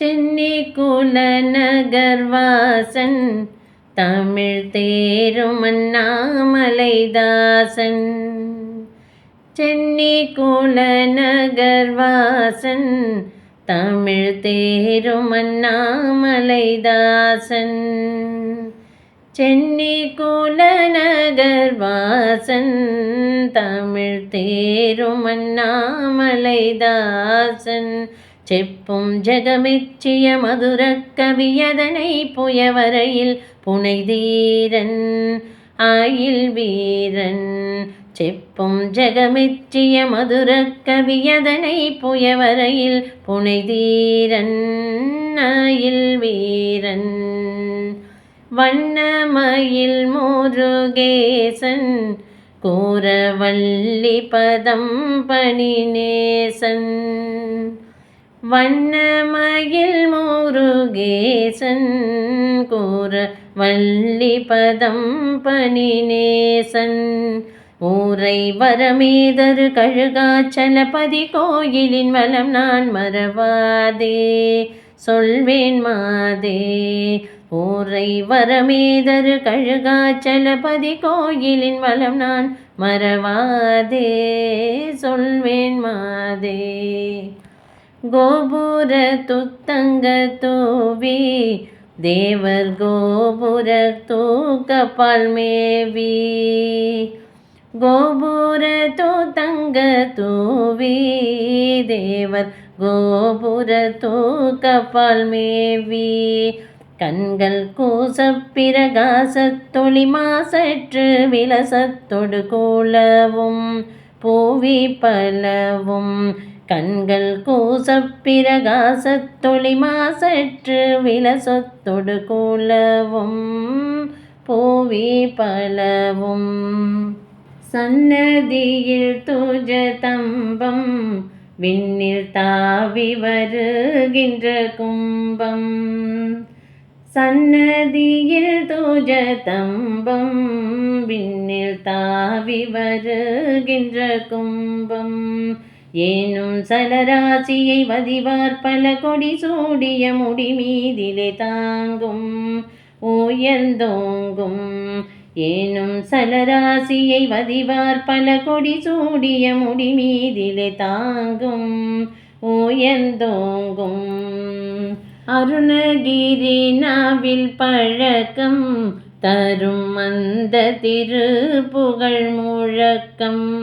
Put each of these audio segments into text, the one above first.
சென்னி குல நகர்வாசன் தமிழ் தேரும் அண்ணாமலைதாசன். சென்னி குல நகர்வாசன் தமிழ் தேரும் அண்ணாமலைதாசன். சென்னி குல நகர்வாசன் தமிழ் தேரும் அண்ணாமலைதாசன். செப்பும் ஜெகமிச்சிய மதுர கவியதனை புயவரையில் புனைதீரன் ஆயில் வீரன். செப்பும் ஜெகமிச்சிய மதுர கவியதனை புயவரையில் புனைதீரன் ஆயில் வீரன். வண்ணமயில் முருகேசன் கூறவள்ளி பதம் பணிநேசன். வண்ணமயில் முருகேசன் கூற வள்ளி பதம் பணிநேசன். ஊரை வரமேதரு கழுகாச்சலபதி கோயிலின் வலம் நான் மறவாதே. சொல்வேன் மாதே ஊரை வரமேதரு கழுகாச்சலபதி கோயிலின் வலம் நான் மறவாதே. சொல்வேன் மாதே. கோபுர துத்தங்க தூவி தேவர் கோபுர தூக்கப்பால் மேவி கோபுர தூத்தங்க தூவி தேவர் கோபுர தூக்கப்பால் மேவி கண்கள் கூச பிரகாசத்தொளி மாசற்று விலசத்தொடு கூலவும் பூவி பலவும் கண்கள் கூசப் பிரகாசத்தொளி மாசற்று விலசொத்தொடு கூலவும் பூவி பலவும். சன்னதியில் துஜ தம்பம் விண்ணில் தாவி வருகின்ற கும்பம். சன்னதியில் துஜ தம்பம் விண்ணில் தாவி வருகின்ற கும்பம். ஏனும் சலராசியை வதிவார் பல கொடி சூடிய முடி மீதிலே தாங்கும் உயர்ந்தோங்கும். ஏனும் சலராசியை வதிவார் பல கொடி சூடிய முடி மீதிலே தாங்கும் உயர்ந்தோங்கும். அருணகிரி நாவில் பழக்கம் தரும் அந்த திருப்புகழ் முழக்கம்.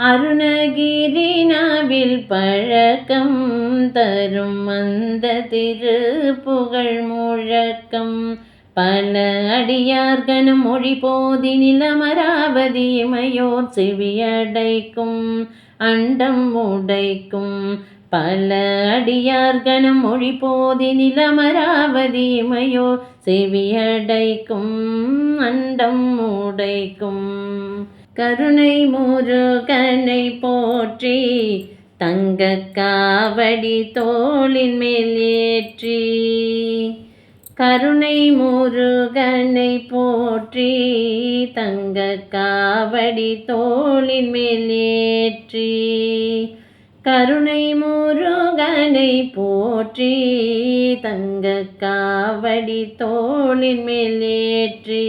அருணகிரினாவில் பழக்கம் தரும் அந்த திருப்புகழ் முழக்கம். பல அடியார்கனும் மொழி போதி நிலமராவதி இமையோர் செவியடைக்கும் அண்டம் உடைக்கும். பல அடியார்கனும் மொழி போதி நிலமராவதி இமையோர் செவியடைக்கும் அண்டம் உடைக்கும். கருணை முருகனை போற்றி தங்க காவடி தோளின் மேல் ஏற்றி. கருணை முருகனை போற்றி தங்க காவடி தோளின் மேல் ஏற்றி. கருணை முருகனை போற்றி தங்க காவடி தோளின் மேல் ஏற்றி.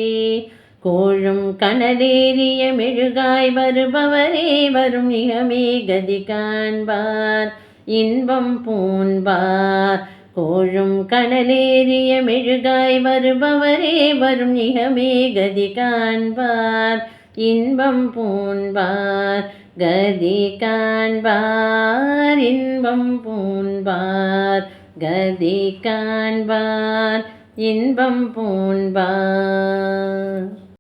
கோழும் கனலேறிய மெழுகாய் வருபவரே வரும் நிகமே கதி காண்பார். இன்பம் பூண்பார். கோழும் கனலேறிய மெழுகாய் வருபவரே வரும் நிகமே கதி காண்பார். இன்பம் பூண்பார். கதி காண்பார். இன்பம் பூண்பார். கதி காண்பார். இன்பம் பூண்பார்.